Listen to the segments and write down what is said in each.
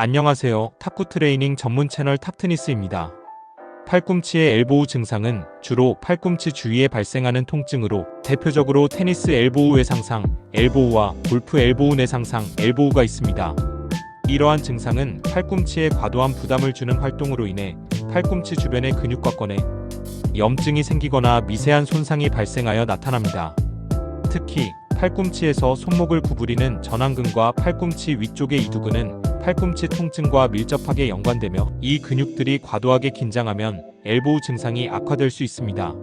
안녕하세요. 탁구 트레이닝 전문 채널 탑트니스입니다. 팔꿈치의 엘보우 증상은 주로 팔꿈치 주위에 발생하는 통증으로 대표적으로 테니스 엘보우 외상상, 엘보우와 골프 엘보우 내상상, 엘보우가 있습니다. 이러한 증상은 팔꿈치에 과도한 부담을 주는 활동으로 인해 팔꿈치 주변의 근육과권에 염증이 생기거나 미세한 손상이 발생하여 나타납니다. 특히 팔꿈치에서 손목을 구부리는 전완근과 팔꿈치 위쪽의 이두근은 팔꿈치 통증과 밀접하게 연관되며 이 근육들이 과도하게 긴장하면 엘보우 증상이 악화될 수 있습니다.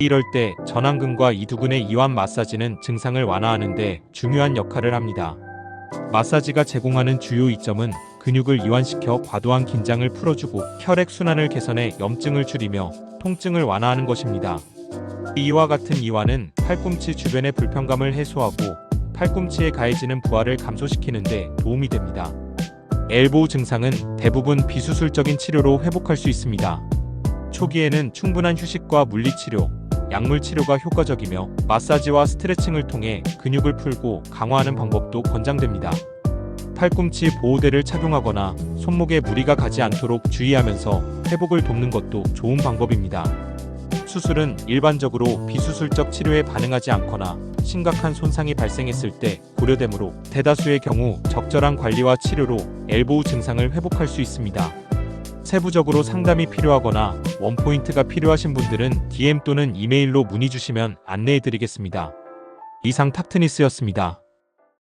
이럴 때 전완근과 이두근의 이완 마사지는 증상을 완화하는데 중요한 역할을 합니다. 마사지가 제공하는 주요 이점은 근육을 이완시켜 과도한 긴장을 풀어주고 혈액 순환을 개선해 염증을 줄이며 통증을 완화하는 것입니다. 이와 같은 이완은 팔꿈치 주변의 불편감을 해소하고 팔꿈치에 가해지는 부하를 감소시키는데 도움이 됩니다. 엘보우 증상은 대부분 비수술적인 치료로 회복할 수 있습니다. 초기에는 충분한 휴식과 물리치료, 약물 치료가 효과적이며 마사지와 스트레칭을 통해 근육을 풀고 강화하는 방법도 권장됩니다. 팔꿈치 보호대를 착용하거나 손목에 무리가 가지 않도록 주의하면서 회복을 돕는 것도 좋은 방법입니다. 수술은 일반적으로 비수술적 치료에 반응하지 않거나 심각한 손상이 발생했을 때 고려되므로 대다수의 경우 적절한 관리와 치료로 엘보우 증상을 회복할 수 있습니다. 세부적으로 상담이 필요하거나 원포인트가 필요하신 분들은 DM 또는 이메일로 문의 주시면 안내해 드리겠습니다. 이상 탑트니스였습니다.